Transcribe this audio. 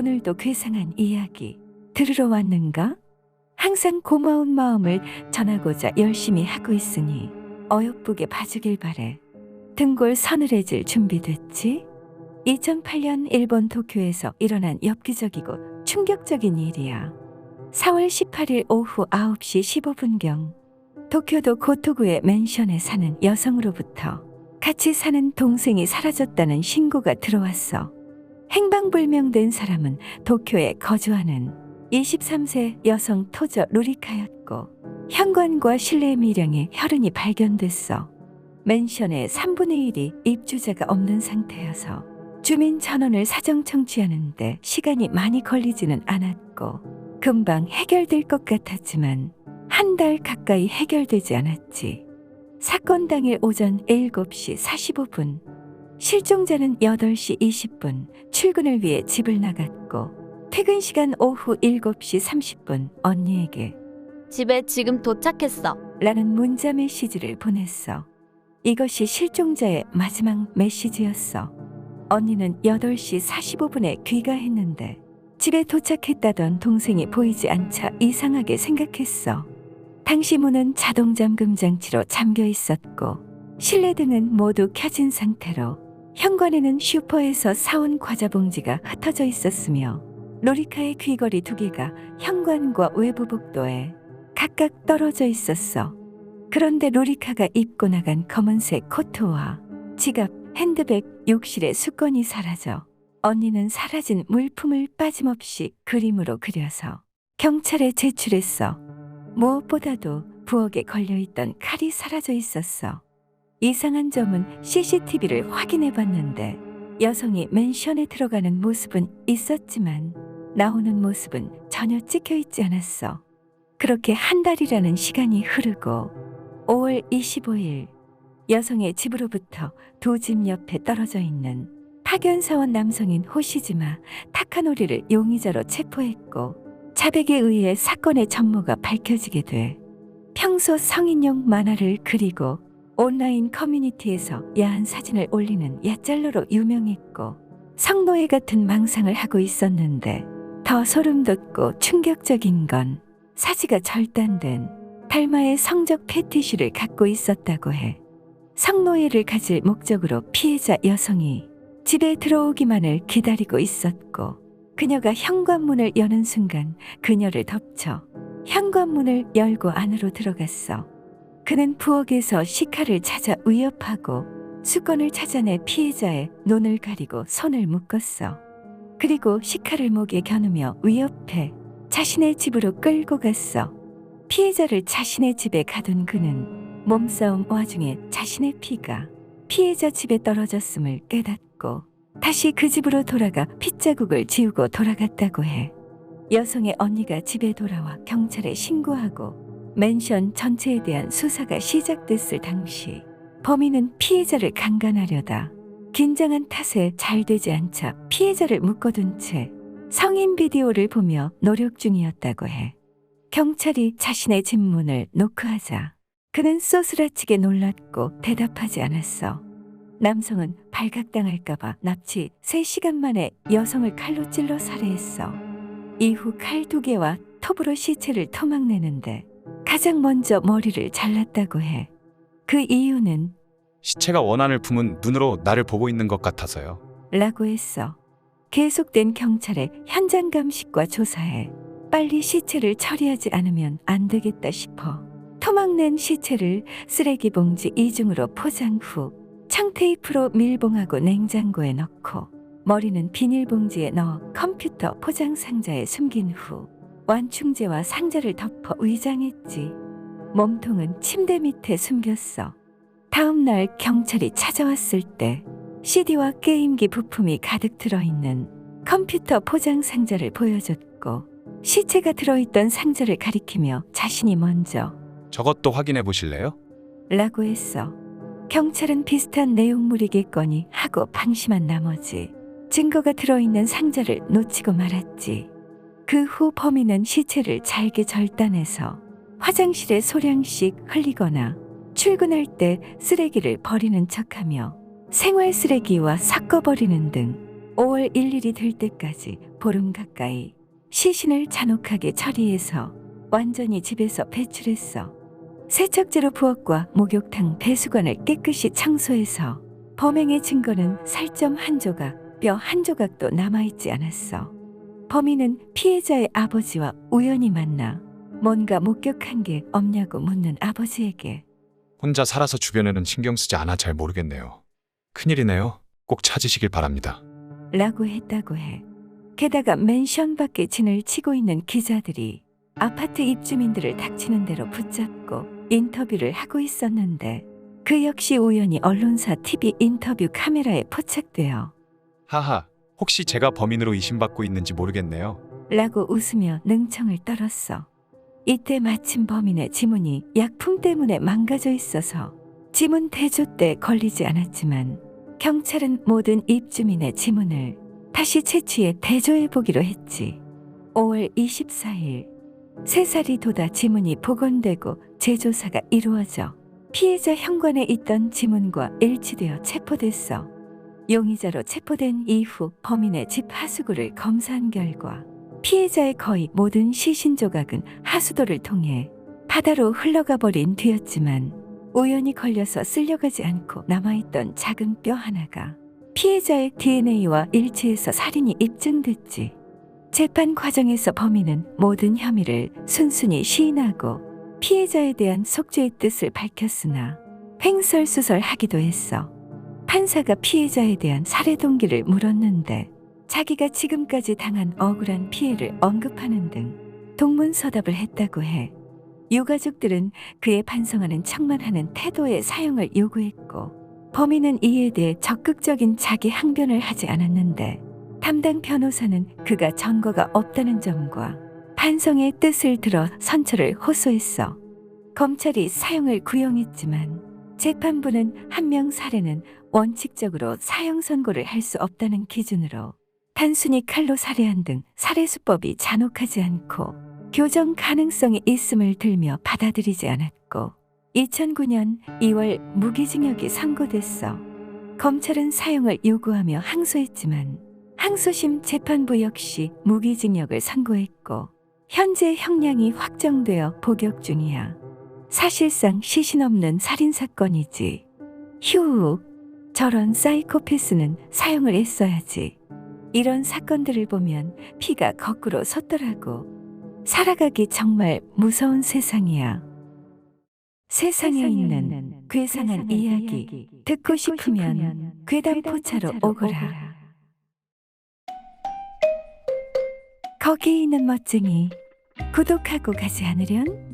오늘도 괴상한 이야기 들으러 왔는가? 항상 고마운 마음을 전하고자 열심히 하고 있으니 어여쁘게 봐주길 바래. 등골 서늘해질 준비됐지? 2008년 일본 도쿄에서 일어난 엽기적이고 충격적인 일이야. 4월 18일 오후 9시 15분경 도쿄도 고토구의 맨션에 사는 여성으로부터 같이 사는 동생이 사라졌다는 신고가 들어왔어. 행방불명된 사람은 도쿄에 거주하는 23세 여성 토저 루리카였고 현관과 실내 미량에 혈흔이 발견됐어. 맨션의 3분의 1이 입주자가 없는 상태여서 주민 전원을 사정 청취하는데 시간이 많이 걸리지는 않았고 금방 해결될 것 같았지만 한 달 가까이 해결되지 않았지. 사건 당일 오전 7시 45분 실종자는 8시 20분 출근을 위해 집을 나갔고 퇴근 시간 오후 7시 30분 언니에게 집에 지금 도착했어. 라는 문자 메시지를 보냈어. 이것이 실종자의 마지막 메시지였어. 언니는 8시 45분에 귀가했는데 집에 도착했다던 동생이 보이지 않자 이상하게 생각했어. 당시 문은 자동 잠금 장치로 잠겨 있었고 실내 등은 모두 켜진 상태로 현관에는 슈퍼에서 사온 과자 봉지가 흩어져 있었으며 로리카의 귀걸이 두 개가 현관과 외부 복도에 각각 떨어져 있었어. 그런데 로리카가 입고 나간 검은색 코트와 지갑, 핸드백, 욕실의 수건이 사라져 언니는 사라진 물품을 빠짐없이 그림으로 그려서 경찰에 제출했어. 무엇보다도 부엌에 걸려있던 칼이 사라져 있었어. 이상한 점은 CCTV를 확인해 봤는데 여성이 맨션에 들어가는 모습은 있었지만 나오는 모습은 전혀 찍혀 있지 않았어. 그렇게 한 달이라는 시간이 흐르고 5월 25일 여성의 집으로부터 두 집 옆에 떨어져 있는 파견사원 남성인 호시지마 타카노리를 용의자로 체포했고 자백에 의해 사건의 전모가 밝혀지게 돼 평소 성인용 만화를 그리고 온라인 커뮤니티에서 야한 사진을 올리는 야짤로로 유명했고 성노예 같은 망상을 하고 있었는데 더 소름 돋고 충격적인 건 사지가 절단된 달마의 성적 패티시를 갖고 있었다고 해. 성노예를 가질 목적으로 피해자 여성이 집에 들어오기만을 기다리고 있었고 그녀가 현관문을 여는 순간 그녀를 덮쳐 현관문을 열고 안으로 들어갔어. 그는 부엌에서 시카를 찾아 위협하고 수건을 찾아내 피해자의 눈을 가리고 손을 묶었어. 그리고 시카를 목에 겨누며 위협해 자신의 집으로 끌고 갔어. 피해자를 자신의 집에 가둔 그는 몸싸움 와중에 자신의 피가 피해자 집에 떨어졌음을 깨닫고 다시 그 집으로 돌아가 핏자국을 지우고 돌아갔다고 해. 여성의 언니가 집에 돌아와 경찰에 신고하고 맨션 전체에 대한 수사가 시작됐을 당시 범인은 피해자를 강간하려다 긴장한 탓에 잘 되지 않자 피해자를 묶어둔 채 성인 비디오를 보며 노력 중이었다고 해. 경찰이 자신의 질문을 노크하자 그는 소스라치게 놀랐고 대답하지 않았어. 남성은 발각당할까봐 납치 3시간 만에 여성을 칼로 찔러 살해했어. 이후 칼 두 개와 톱으로 시체를 토막내는데 가장 먼저 머리를 잘랐다고 해. 그 이유는 시체가 원한을 품은 눈으로 나를 보고 있는 것 같아서요. 라고 했어. 계속된 경찰의 현장 감식과 조사에 빨리 시체를 처리하지 않으면 안 되겠다 싶어 토막낸 시체를 쓰레기 봉지 이중으로 포장 후 청테이프로 밀봉하고 냉장고에 넣고 머리는 비닐봉지에 넣어 컴퓨터 포장 상자에 숨긴 후 완충제와 상자를 덮어 위장했지. 몸통은 침대 밑에 숨겼어. 다음 날 경찰이 찾아왔을 때 CD와 게임기 부품이 가득 들어있는 컴퓨터 포장 상자를 보여줬고 시체가 들어있던 상자를 가리키며 자신이 먼저 저것도 확인해 보실래요? 라고 했어. 경찰은 비슷한 내용물이겠거니 하고 방심한 나머지 증거가 들어있는 상자를 놓치고 말았지. 그 후 범인은 시체를 잘게 절단해서 화장실에 소량씩 흘리거나 출근할 때 쓰레기를 버리는 척하며 생활 쓰레기와 섞어버리는 등 5월 1일이 될 때까지 보름 가까이 시신을 잔혹하게 처리해서 완전히 집에서 배출했어. 세척제로 부엌과 목욕탕 배수관을 깨끗이 청소해서 범행의 증거는 살점 한 조각, 뼈 한 조각도 남아있지 않았어. 범인은 피해자의 아버지와 우연히 만나 뭔가 목격한 게 없냐고 묻는 아버지에게 혼자 살아서 주변에는 신경 쓰지 않아 잘 모르겠네요. 큰일이네요. 꼭 찾으시길 바랍니다. 라고 했다고 해. 게다가 맨션 밖에 진을 치고 있는 기자들이 아파트 입주민들을 닥치는 대로 붙잡고 인터뷰를 하고 있었는데 그 역시 우연히 언론사 TV 인터뷰 카메라에 포착되어 하하, 혹시 제가 범인으로 의심받고 있는지 모르겠네요. 라고 웃으며 능청을 떨었어. 이때 마침 범인의 지문이 약품 때문에 망가져 있어서 지문 대조 때 걸리지 않았지만 경찰은 모든 입주민의 지문을 다시 채취해 대조해 보기로 했지. 5월 24일 세 살이 돋아 지문이 복원되고 재조사가 이루어져 피해자 현관에 있던 지문과 일치되어 체포됐어. 용의자로 체포된 이후 범인의 집 하수구를 검사한 결과 피해자의 거의 모든 시신 조각은 하수도를 통해 바다로 흘러가 버린 뒤였지만 우연히 걸려서 쓸려가지 않고 남아있던 작은 뼈 하나가 피해자의 DNA와 일치해서 살인이 입증됐지. 재판 과정에서 범인은 모든 혐의를 순순히 시인하고 피해자에 대한 속죄의 뜻을 밝혔으나 횡설수설하기도 했어. 판사가 피해자에 대한 살해 동기를 물었는데 자기가 지금까지 당한 억울한 피해를 언급하는 등 동문서답을 했다고 해. 유가족들은 그의 반성하는 척만 하는 태도의 사용을 요구했고 범인은 이에 대해 적극적인 자기 항변을 하지 않았는데 담당 변호사는 그가 증거가 없다는 점과 반성의 뜻을 들어 선처를 호소했어. 검찰이 사형을 구형했지만 재판부는 한 명 살해는 원칙적으로 사형 선고를 할 수 없다는 기준으로 단순히 칼로 살해한 등 살해 수법이 잔혹하지 않고 교정 가능성이 있음을 들며 받아들이지 않았고 2009년 2월 무기징역이 선고됐어. 검찰은 사형을 요구하며 항소했지만 항소심 재판부 역시 무기징역을 선고했고 현재 형량이 확정되어 복역 중이야. 사실상 시신 없는 살인 사건이지. 휴, 저런 사이코패스는 사형을 했어야지. 이런 사건들을 보면 피가 거꾸로 솟더라고. 살아가기 정말 무서운 세상이야. 세상에 있는 괴상한 이야기 듣고 싶으면 괴담 포차로 오거라. 거기 있는 멋쟁이 구독하고 가지 않으련?